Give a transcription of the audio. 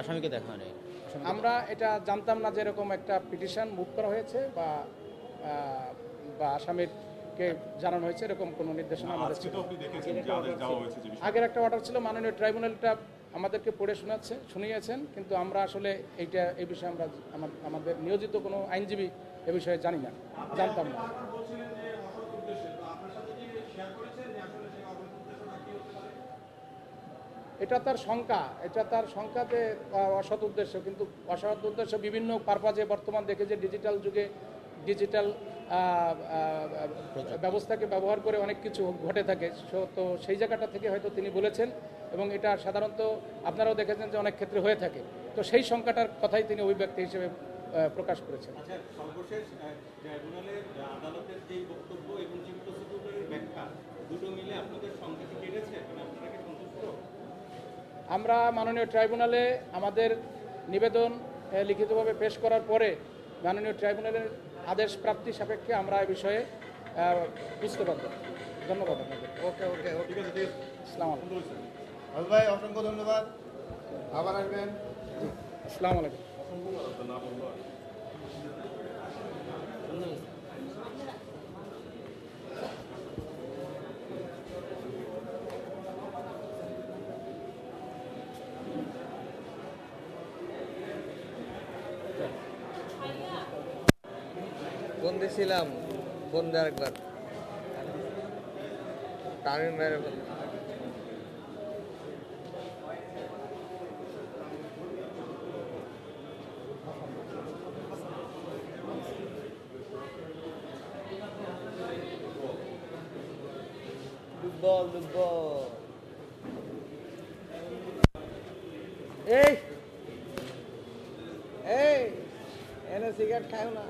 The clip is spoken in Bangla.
আসামিকে দেখা হয়নি। আমরা এটা জানতাম না যে এরকম একটা পিটিশন মুভ করা হয়েছে বা বা আসামিরকে জানানো হয়েছে এরকম কোনো নির্দেশনা আমাদের ছিল তো আপনি দেখেছেন যে আদেশ দেওয়া হয়েছে যে বিষয়ে। আগের একটা অর্ডার ছিল মাননীয় ট্রাইব্যুনালটা আমাদেরকে পড়ে শোনাচ্ছে শুনিয়েছেন কিন্তু আমরা আসলে এইটা এই বিষয়ে আমরা আমাদের নিয়োজিত কোনো আইনজীবী এ বিষয়ে জানি না জানতাম না। এটা তার শঙ্কা এটা তার শঙ্কা যে অসৎ উদ্দেশ্য কিন্তু অসৎ উদ্দেশ্য বিভিন্ন পারপাজে বর্তমান দেখে যে ডিজিটাল যুগে ডিজিটাল ব্যবস্থাকে ব্যবহার করে অনেক কিছু ঘটে থাকে। তো সেই জায়গাটা থেকে হয়তো তিনি বলেছেন এবং এটা সাধারণত আপনারাও দেখেছেন যে অনেক ক্ষেত্রে হয়ে থাকে। তো সেই শঙ্কাটার কথাই তিনি অভিব্যক্তি হিসেবে প্রকাশ করেছেন। আচ্ছা সর্বশেষ ট্রাইব্যুনালের আদালতের যে বক্তব্য এবং ব্যাখ্যা দুটো মিলে আপনাদের আমরা মাননীয় ট্রাইব্যুনালে আমাদের নিবেদন লিখিতভাবে পেশ করার পরে মাননীয় ট্রাইব্যুনালের আদেশ প্রাপ্তি সাপেক্ষে আমরা এ বিষয়ে বুঝতে পারব। ধন্যবাদ আপনাকে। ওকে ওকে ওকে। ঠিক আছে ঠিক আছে। আলাইকুম। ভাই অসংখ্য ধন্যবাদ। আবার আসবেন। আসসালামু আলাইকুম। না বলল আর। ফোন দিছিলাম, ফোন দেওয়ার একবার। তামিম মেরে এই এই, এনে সিগারেট খাও না।